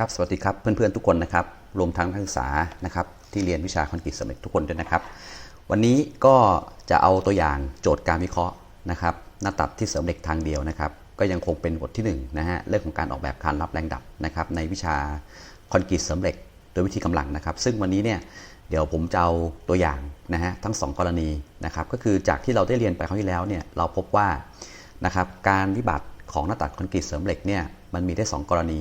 ครับสวัสดีครับเพื่อนๆทุกคนนะครับรวมทั้งนักศึกษานะครับที่เรียนวิชาคอนกรีตเสริมเหล็กทุกคนด้วยนะครับ วันนี้ก็จะเอาตัวอย่างโจทย์การวิเคราะห์นะครับหน้าตัดที่เสริมเหล็กทางเดียวนะครับ ก็ยังคงเป็นบทที่1นะฮะเรื่องของการออกแบบคานรับแรงดับนะครับในวิชาคอนกรีตเสริมเหล็กโดยวิธีกำลังนะครับ ซึ่งวันนี้เนี่ยเดี๋ยวผมจะเอาตัวอย่างนะฮะทั้ง 2 กรณีนะครับก็คือจากที่เราได้เรียนไปครั้งที่แล้วเนี่ยเราพบว่านะครับการวิบัติของหน้าตัดคอนกรีตเสริมเหล็กเนี่ยมันมีได้ 2 กรณี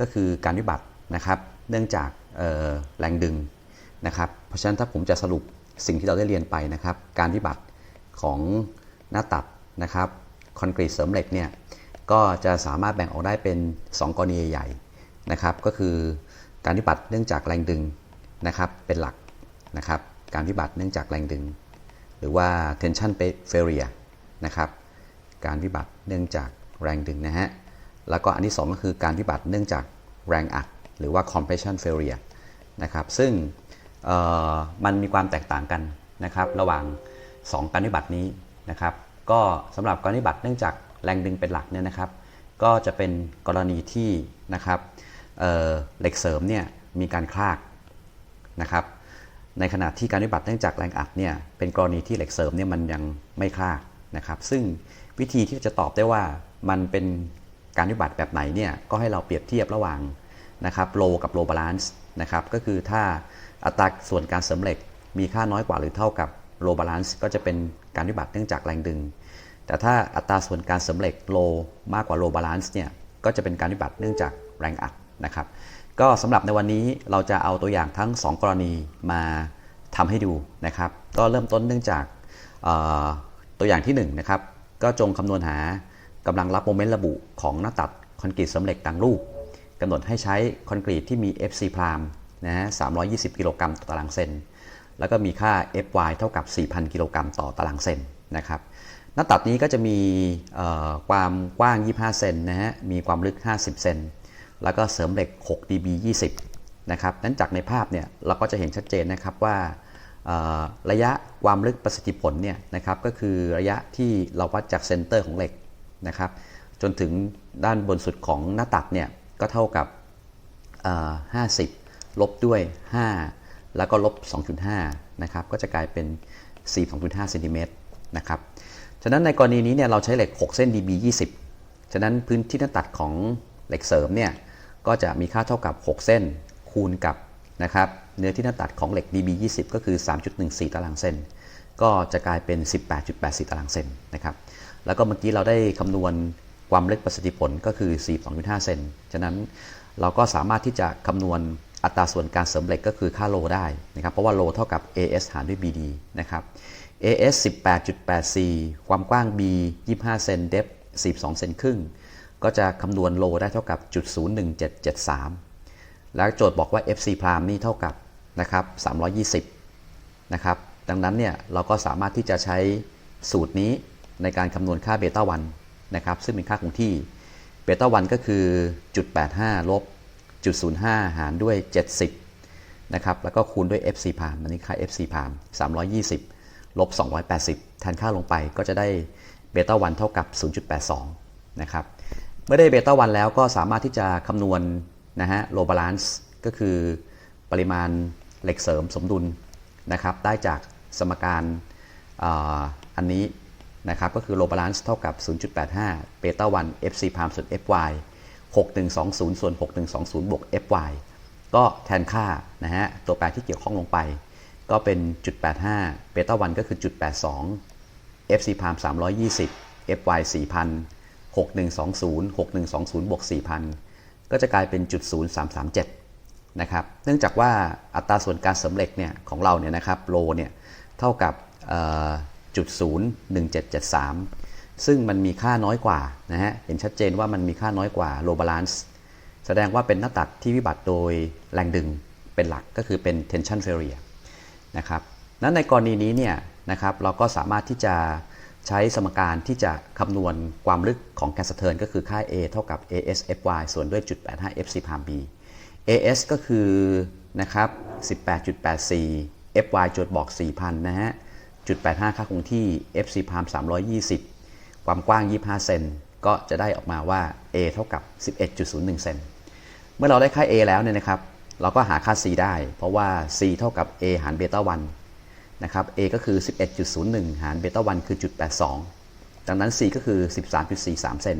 ก็คือการวิบัตินะครับ เนื่องจากแรงดึงนะครับ เพราะฉะนั้นถ้าผมจะสรุปสิ่งที่เราได้เรียนไปนะครับ การวิบัติของหน้าตัดนะครับคอนกรีตเสริมเหล็กเนี่ยก็จะสามารถแบ่งออกได้เป็น 2 กรณีใหญ่ๆนะครับ ก็คือการวิบัติเนื่องจากแรงดึงนะครับเป็นหลักนะครับ การวิบัติเนื่องจากแรงดึง หรือว่า tension failure นะครับ การวิบัติเนื่องจากแรงดึงนะฮะ แล้วก็อันที่ 2 ก็คือการวิบัติเนื่องจากแรงอัด หรือว่า compression failure นะครับ ซึ่งมันมีความแตกต่างกันนะครับ ระหว่าง 2 การวิบัตินี้นะครับ ก็สำหรับการวิบัติเนื่องจากแรงดึงเป็นหลักเนี่ยนะครับ ก็จะเป็นกรณีที่นะครับเเหล็กเสริมเนี่ยมีการคลากนะครับ ในขณะที่การวิบัติเนื่องจากแรงอัดเนี่ยเป็นกรณีที่เหล็กเสริมเนี่ยมันยังไม่คลากนะครับ ซึ่งวิธีที่จะตอบได้ว่ามันเป็น การวิบัติแบบไหนเนี่ยก็ให้เราเปรียบเทียบระหว่างนะครับโลกับโลบาลานซ์นะครับก็คือถ้าอัตราส่วนการเสริมเหล็กมีค่าน้อยกว่าหรือเท่ากับโลบาลานซ์ก็จะเป็นการวิบัติเนื่องจากแรงดึง แต่ถ้าอัตราส่วนการเสริมเหล็กโลมากกว่าโลบาลานซ์เนี่ยก็จะเป็นการวิบัติเนื่องจากแรงอัดนะครับ ก็สำหรับในวันนี้เราจะเอาตัวอย่างทั้ง 2 กรณีมาทำให้ดูนะครับ ก็เริ่มต้นเนื่องจากตัวอย่างที่1นะครับก็จงคำนวณหา กำลังรับโมเมนต์ระบุของหน้าตัดคอนกรีตเสริมเหล็กต่างรูปกำหนดให้ใช้คอนกรีตที่มี FC พรามนะฮะ320 กิโลกรัมต่อตารางเซน แล้วก็มีค่า Fy เท่ากับ 4,000 กิโลกรัมต่อตารางเซนนะครับหน้าตัดนี้ก็จะมีความกว้าง 25 เซนนะฮะ มีความลึก 50 เซน แล้วก็เสริมเหล็ก 6 dB 20 นะครับ นั้นจากในภาพเนี่ยเราก็จะเห็นชัดเจนนะครับว่าระยะความลึกประสิทธิผลเนี่ยนะครับก็คือระยะที่เราวัดจากเซนเตอร์ของเหล็ก นะครับจนถึงด้านบนสุดของหน้าตัดเนี่ยก็เท่ากับ 50 ลบด้วย 5 แล้วก็ลบ 2.5 นะครับ ก็จะกลายเป็น 42.5เซนติเมตรนะครับ ฉะนั้นในกรณีนี้เนี่ยเราใช้เหล็ก 6 เส้น dB 20 ฉะนั้นพื้นที่หน้าตัดของเหล็กเสริมเนี่ยก็จะมีค่าเท่ากับ 6 เส้นคูณกับนะครับเนื้อที่หน้าตัดของเหล็ก dB 20 ก็คือ 3.14 ตารางเซน ก็จะกลายเป็น 18.84ตารางเซนนะครับ แล้วก็เมื่อกี้เราได้คำนวณความลึกประสิทธิผลก็คือ 42.5 เซน ฉะนั้นเราก็สามารถที่จะคำนวณอัตราส่วนการเสริมเหล็กก็คือค่าโลได้นะครับ เพราะว่าโลเท่ากับ AS หารด้วย BD นะครับ AS 18.84 ความกว้าง B 25 เซน เดฟ12เซนครึ่ง ก็จะคำนวณโลได้เท่ากับจุด01773 แล้วโจทย์บอกว่า FC พรามนี่เท่ากับนะครับ320 นะครับ ดังนั้นเนี่ยเราก็สามารถที่จะใช้สูตรนี้ ในการคำนวณค่าเบต้าวันนะครับซึ่งเป็นค่าคงที่เบต้าวันก็คือจุด85ลบจุด05 หารด้วย 70นะครับแล้วก็คูณด้วย FC พามอันนี้ค่า FC พาม320ลบ280แทนค่าลงไปก็จะได้เบต้าวันเท่ากับ 0.82นะครับเมื่อได้เบต้าวันแล้วก็สามารถที่จะคำนวณนะฮะโลบาลานซ์ก็คือปริมาณเหล็กเสริมสมดุลนะครับได้จากสมการอาอันนี้ นะครับก็คือโลบาลานซ์เท่ากับ 0.85เบต้าวัน FC พามส่วน FY 6120 ส่วน 6120 บวก FY ก็แทนค่านะฮะตัวแปรที่เกี่ยวข้องลงไป ก็เป็นจุด85เบต้าวันก็คือจุด82 FC พาม320 FY 4,000 6120 6120 บวก 4,000 ก็จะกลายเป็นจุด0337 นะครับ เนื่องจากว่าอัตราส่วนการเสริมเหล็กเนี่ยของเราเนี่ยนะครับโลเนี่ยเท่ากับ จุด01773 ซึ่งมันมีค่าน้อยกว่านะฮะ เห็นชัดเจนว่ามันมีค่าน้อยกว่าโลบาลานซ์ แสดงว่าเป็นหน้าตัดที่วิบัติโดยแรงดึงเป็นหลักก็คือเป็น tension failure นะครับ นั้นในกรณีนี้เนี่ยนะครับเราก็สามารถที่จะใช้สมการที่จะคำนวณความลึกของแกนสะเทินก็คือค่า A เท่ากับ AS FY ส่วนด้วยจุด85 FC พาม B AS ก็คือนะครับ18.84 FY โจทย์บอก 4,000 นะฮะ จุด85 ค่าคงที่ FC พาม320 ความกว้าง 25 เซนก็จะได้ออกมาว่า A เท่ากับ 11.01 เซนเมื่อเราได้ค่า a แล้วเนี่ยนะครับ เราก็หาค่า c ได้ เพราะว่า c เท่ากับ a หารเบต้า1นะครับ a ก็คือ 11.01 หารเบต้า1คือจุด82 ดังนั้น c ก็คือ 13.43 เซน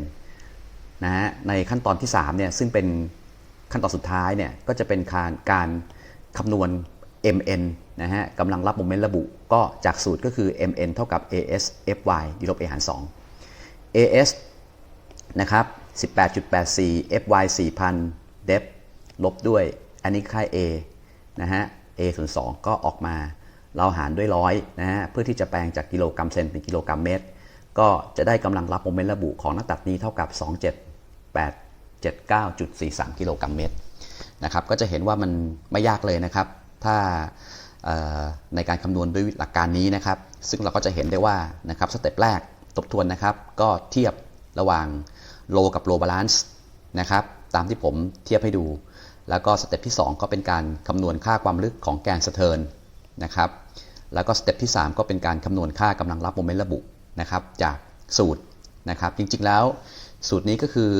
นะฮะ ในขั้นตอนที่ 3 เนี่ย ซึ่งเป็นขั้นตอนสุดท้ายเนี่ย ก็จะเป็นการการคำนวณ mn นะฮะกำลังรับโมเมนต์ระบุก็จากสูตรก็คือ mn เท่ากับ as fy ดีลบ a หาร 2 as นะครับ 18.84 fy 4,000 dep ลบด้วย อันนี้ค่า a นะฮะ a ส่วน2ก็ออกมา เราหารด้วยร้อยนะฮะ เพื่อที่จะแปลงจากกิโลกรัมเซนเป็นกิโลกรัมเมตร ก็จะได้กำลังรับโมเมนต์ระบุของหน้าตัดนี้เท่ากับ 27879.43 กิโลกรัมเมตรนะครับ ก็จะเห็นว่ามันไม่ยากเลยนะครับ ถ้า ในการคำนวณด้วยหลักการนี้นะครับ ซึ่งเราก็จะเห็นได้ว่านะครับสเต็ปแรกทบทวนนะครับ ก็เทียบระหว่างโลกับโลบาลานซ์นะครับตามที่ผมเทียบให้ดู แล้วก็สเต็ปที่ 2 ก็เป็นการคำนวณค่าความลึกของแกนสะเทินนะครับแล้วก็สเต็ปที่ 3 ก็เป็นการคำนวณค่ากำลังรับโมเมนต์ระบุนะครับจากสูตรนะครับจริงๆแล้วสูตรนี้ก็คือ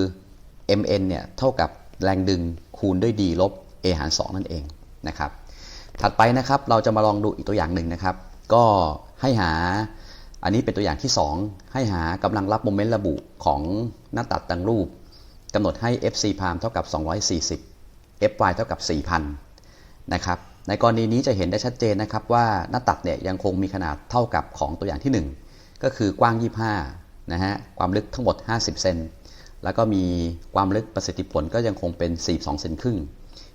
mn เนี่ยเท่ากับแรงดึงคูณด้วย d ลบ a หาร 2 นั่นเองนะครับ ถัดไปนะครับเราจะมาลองดูอีกตัวอย่างหนึ่งนะครับ ก็ให้หาอันนี้เป็นตัวอย่างที่ 2 ให้หากำลังรับโมเมนต์ระบุของหน้าตัดดังรูปกำหนดให้ fc พามเท่ากับ 240 fy เท่ากับ 4,000 นะครับในกรณีนี้จะเห็นได้ชัดเจนนะครับว่าหน้าตัดเนี่ยยังคงมีขนาดเท่ากับของตัวอย่างที่ 1 ก็คือกว้าง 25 นะฮะความลึกทั้งหมด 50 เซนแล้วก็มีความลึกประสิทธิผลก็ยังคงเป็น 42 เซนครึ่ง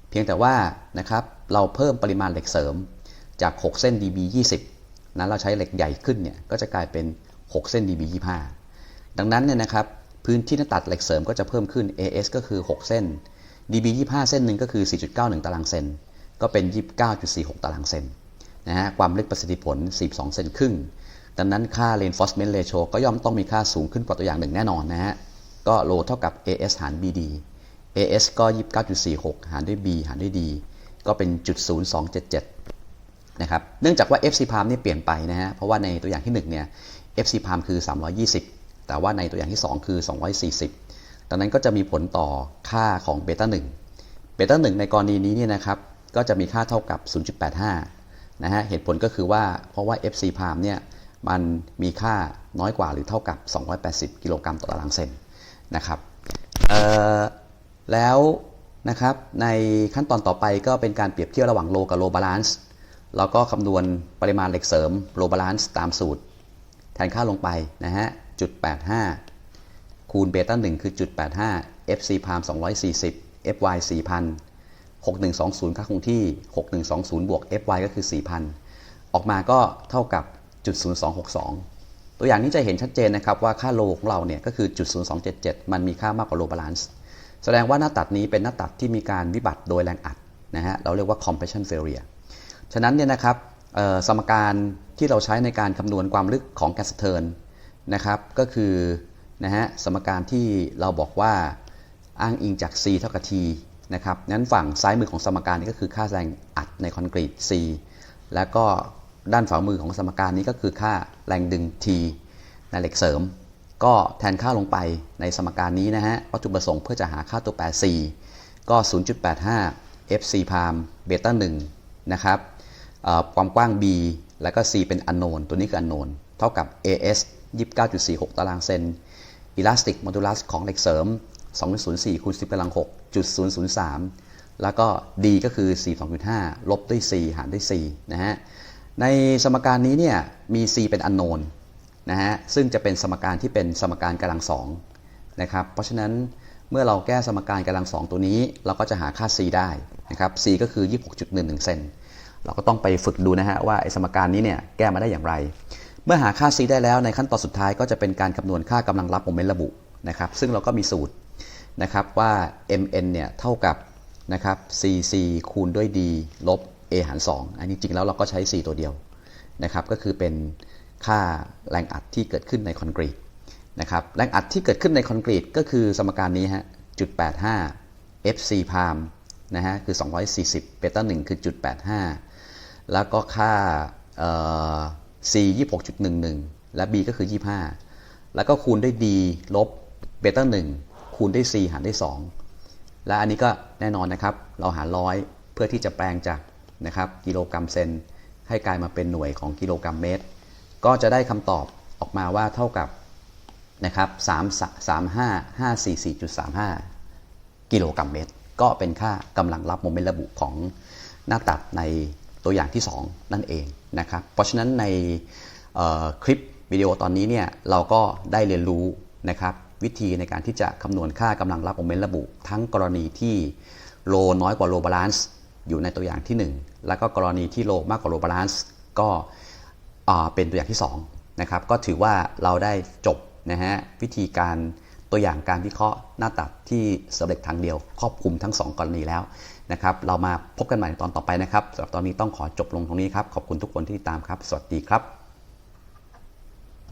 เพียงแต่ว่านะครับ เราเพิ่มปริมาณเหล็กเสริมจาก 6 เส้น db 20นั้นเราใช้เหล็กใหญ่ขึ้นเนี่ยก็จะกลายเป็น 6 เส้น db 25ดังนั้นเนี่ยนะครับพื้นที่หน้าตัดเหล็กเสริมก็จะเพิ่มขึ้น as ก็คือ 6 เส้น db 25 เส้นหนึ่งก็คือ 4.91 ตารางเซนก็เป็น 29.46 ตารางเซนนะฮะความลึกประสิทธิผล 42 เซนครึ่ง ดังนั้นค่า reinforcement ratio ก็ย่อมต้องมีค่าสูงขึ้นกว่าตัวอย่างหนึ่งแน่นอนนะฮะ ก็โลเท่ากับ as หาร bd as ก็ 29.46 หารด้วย b หารด้วย d ก็เป็นจุด0277นะครับเนื่องจากว่า FC palm นี่เปลี่ยนไปนะฮะเพราะว่าในตัวอย่างที่1เนี่ย FC palm คือ 320 แต่ว่าในตัวอย่างที่ 2 คือ 240 ดังนั้นก็จะมีผลต่อค่าของเบต้า1เบต้า1ในกรณีนี้เนี่ยนะครับก็จะมีค่าเท่ากับ 0.85 นะฮะ เหตุผลก็คือว่าเพราะว่า FC palm เนี่ยมันมีค่าน้อยกว่าหรือเท่ากับ 280 กิโลกรัมต่อตารางเซนนะครับแล้ว นะครับในขั้นตอนต่อไปก็เป็นการเปรียบเทียบระหว่างโลกับโลบาลานซ์เราก็คำนวณปริมาณเหล็กเสริมโลบาลานซ์ตามสูตร แทนค่าลงไปนะฮะจุด85 คูณเบต้า1คือจุด85 FC พาม240 FY 4,000 6120 ค่าคงที่ 6120 บวก FY ก็คือ 4,000 ออกมาก็เท่ากับจุด0262 ตัวอย่างนี้จะเห็นชัดเจนนะครับว่าค่าโลของเราเนี่ยก็คือจุด0277 มันมีค่ามากกว่าโลบาลานซ์ แสดงว่าหน้าตัดนี้เป็นหน้าตัดที่มีการวิบัติโดยแรงอัดนะฮะเราเรียกว่า compression failure ฉะนั้นเนี่ยนะครับสมการที่เราใช้ในการคำนวณความลึกของแกสเทินนะครับก็คือนะฮะสมการที่เราบอกว่าอ้างอิงจาก c เท่ากับ t นะครับนั้นฝั่งซ้ายมือของสมการนี้ก็คือค่าแรงอัดในคอนกรีต c แล้วก็ด้านฝ่ามือของสมการนี้ก็คือค่าแรงดึง t ในเหล็กเสริม ก็แทนค่าลงไปในสมการนี้นะฮะ วัตถุประสงค์เพื่อจะหาค่าตัวแปร c ก็ 0.85 fc พามเบต้า1นะครับความกว้าง b แล้วก็ c เป็นอันโนน ตัวนี้คืออันโนน เท่ากับ as 29.46 ตารางเซนอิลาสติกโมดูลัสของเหล็กเสริม 2.04คูณ10กำลัง6จุด003 แล้วก็ d ก็คือ 42.5 ลบด้วย c หารด้วย c นะฮะ ในสมการนี้เนี่ย มี c เป็นอันโนน นะฮะซึ่งจะเป็นสมการที่เป็นสมการกำลังสองนะครับเพราะฉะนั้นเมื่อเราแก้สมการกำลังสองตัวนี้ เราก็จะหาค่า c ได้นะครับ c ก็คือ 26.11 เซนเราก็ต้องไปฝึกดูนะฮะว่าไอ้สมการนี้เนี่ยแก้มาได้อย่างไร เมื่อหาค่า c ได้แล้วในขั้นตอนสุดท้ายก็จะเป็นการคำนวณค่ากำลังรับโมเมนต์ระบุนะครับ ซึ่งเราก็มีสูตรนะครับว่า mn เนี่ยเท่ากับนะครับ cc คูณด้วย d ลบ a หาร2อันนี้จริงแล้วเราก็ใช้ c ตัวเดียวนะครับก็คือเป็น ค่าแรงอัดที่เกิดขึ้นในคอนกรีตนะครับแรงอัดที่เกิดขึ้นในคอนกรีตก็คือสมการนี้ฮะจุด85 fc พามนะฮะคือ 240เบต้า1คือจุด85 แล้วก็ค่า c 26.11 และ b ก็คือ 25 แล้วก็คูณด้วย d ลบเบต้า1คูณด้วย c หารด้วย 2 และอันนี้ก็แน่นอนนะครับ เราหารร้อยเพื่อที่จะแปลงจากนะครับกิโลกรัมเซนให้กลายมาเป็นหน่วยของกิโลกรัมเมตร ก็จะได้คำตอบออกมาว่าเท่ากับนะครับ3 3 5 5 4 4 3 5 กิโลกรัมเมตร ก็เป็นค่ากำลังรับโมเมนต์ระบุของหน้าตัดในตัวอย่างที่ 2 นั่นเองนะครับ เพราะฉะนั้นในคลิปวิดีโอตอนนี้เนี่ยเราก็ได้เรียนรู้นะครับวิธีในการที่จะคำนวณค่ากำลังรับโมเมนต์ระบุ ทั้งกรณีที่โลน้อยกว่าโลบาลานซ์อยู่ในตัวอย่างที่ 1 แล้วก็กรณีที่โลมากกว่าโลบาลานซ์ก็ เป็นตัวอย่างที่2นะครับก็ถือว่าเราได้จบนะฮะวิธีการตัวอย่างการวิเคราะห์หน้าตัดที่สำเร็จทางเดียว ครอบคลุมทั้ง 2 กรณีแล้วนะครับเรามาพบกันใหม่ในตอนต่อไปนะครับสำหรับตอนนี้ต้องขอจบลงตรงนี้ครับขอบคุณทุกคนที่ติดตามครับ สวัสดีครับ